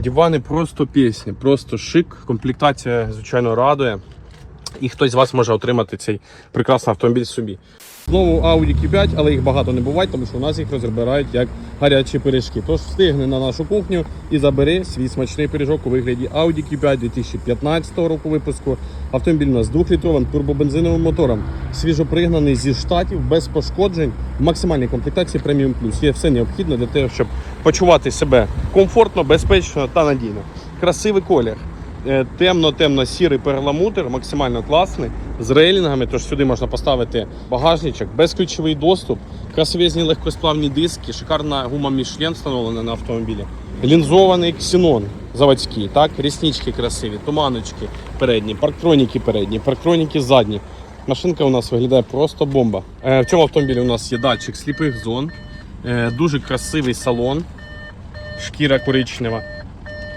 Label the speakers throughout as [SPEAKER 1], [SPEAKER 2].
[SPEAKER 1] Дивани просто пісні, просто шик. Комплектація, звичайно, радує. І хтось з вас може отримати цей прекрасний автомобіль собі. Знову Audi Q5, але їх багато не буває, тому що у нас їх розбирають як гарячі пиріжки. Тож встигни на нашу кухню і забери свій смачний пиріжок у вигляді Audi Q5 2015 року випуску. Автомобіль у нас з 2-літровим турбобензиновим мотором, свіжопригнаний зі штатів, без пошкоджень, в максимальній комплектації Premium Plus. Є все необхідне для того, щоб почувати себе комфортно, безпечно та надійно. Красивий колір. Е, темно-темно-сірий перламутр, максимально класний, з рейлінгами, тож сюди можна поставити багажничок, безключовий доступ, красивезні легкосплавні диски, шикарна гума Michelin встановлена на автомобілі. Лінзований ксенон заводський, так, ріснички красиві, туманочки передні, парктроніки передні, парктроніки задні. Машинка у нас виглядає просто бомба. Е, В цьому автомобілі у нас є датчик сліпих зон, е, дуже красивий салон, шкіра коричнева.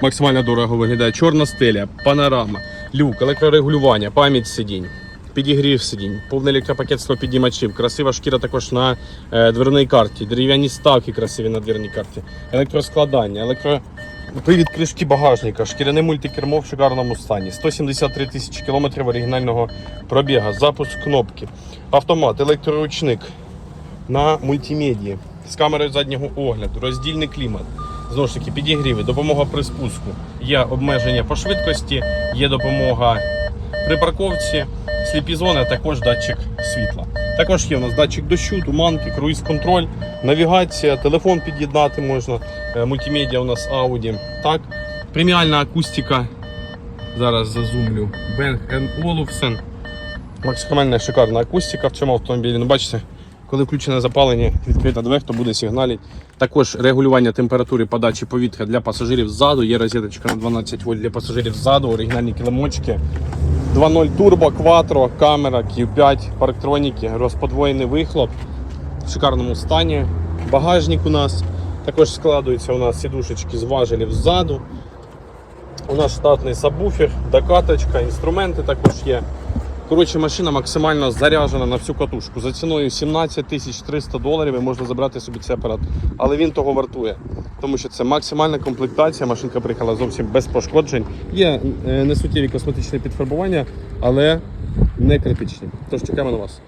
[SPEAKER 1] Максимально дорого виглядає чорна стеля, панорама, люк, електрорегулювання, пам'ять сидінь, підігрів сидінь, повний електропакет склопідіймачів, красива шкіра також на е, дверній карті, дерев'яні ставки красиві на дверній карті, електроскладання, електро... Привід кришки багажника, шкіряне мультикермо в шикарному стані, 173 тисячі кілометрів оригінального пробіга, запуск кнопки, автомат, електроручник на мультимедії з камерою заднього огляду, роздільний клімат. Знову ж таки, підігріви, допомога при спуску. Є обмеження по швидкості, є допомога при парковці, сліпі зони, а також датчик світла. Також є у нас датчик дощу, туманки, круїз-контроль, навігація, телефон під'єднати можна, е, мультимедіа у нас Audi. Так, преміальна акустика. Зараз зазумлю. Bang Olufsen. Максимально шикарна акустика в цьому автомобілі. Ну, бачите, коли включене запалення, відкрита двері, то буде сигналіть. Також регулювання температури подачі повітря для пасажирів ззаду. Є розеточка на 12 вольт для пасажирів ззаду, оригінальні килимочки. 2.0 турбо, кватро, камера, Q5, парктроніки, розподвоєний вихлоп в шикарному стані. Багажник у нас також складується у нас сідушечки з важелів ззаду. У нас штатний сабвуфер, докаточка, інструменти також є. Коротше, машина максимально заряджена на всю катушку. За ціною 17 тисяч 300 доларів і можна забрати собі цей апарат. Але він того вартує, тому що це максимальна комплектація. Машинка приїхала зовсім без пошкоджень. Є е, несуттєві косметичні підфарбування, але не критичні. Тож чекаємо на вас.